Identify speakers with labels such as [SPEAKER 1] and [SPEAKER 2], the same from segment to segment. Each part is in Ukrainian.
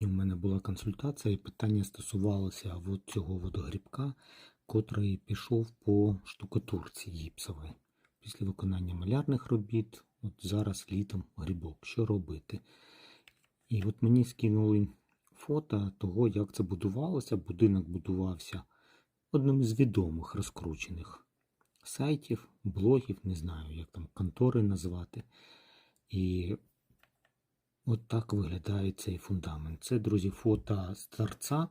[SPEAKER 1] У мене була консультація, і питання стосувалося от цього водогрібка, котрий пішов по штукатурці гіпсової. Після виконання малярних робіт, от зараз літом грибок. Що робити? І от мені скинули фото того, як це будувалося. Будинок будувався одним із відомих розкручених сайтів, блогів, не знаю, як там контори назвати. І От так виглядає цей фундамент. Це, друзі, фото з торця.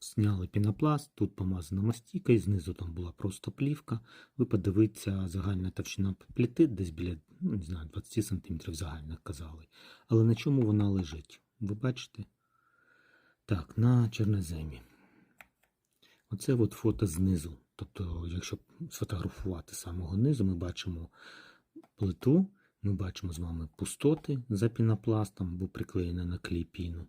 [SPEAKER 1] Зняли пінопласт, тут помазана мастійка, і знизу там була просто плівка. Ви подивіться, загальна товщина плити десь біля ну, не знаю, 20 см загально казали. Але на чому вона лежить? Ви бачите? Так, на чорноземі. Оце от фото знизу. Тобто, якщо сфотографувати самого низу, ми бачимо плиту. Ми бачимо з вами пустоти за пінопластом, бо приклеєна на клей піну.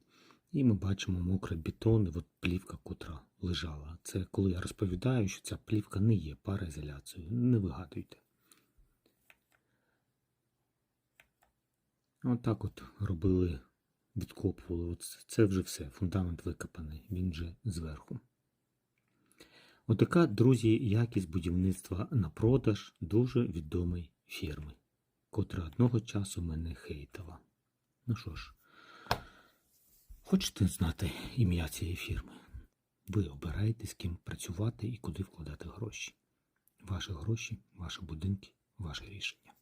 [SPEAKER 1] І ми бачимо мокрий бетон, і от плівка, котра лежала. Це коли я розповідаю, що ця плівка не є пароізоляцією. Не вигадуйте. Отак от робили, відкопували. От це вже все. Фундамент викопаний, він вже зверху. Отака, друзі, якість будівництва на продаж дуже відомої фірми котра одного часу мене хейтила. Ну що ж, хочете знати ім'я цієї фірми? Ви обираєте, з ким працювати і куди вкладати гроші. Ваші гроші, ваші будинки, ваше рішення.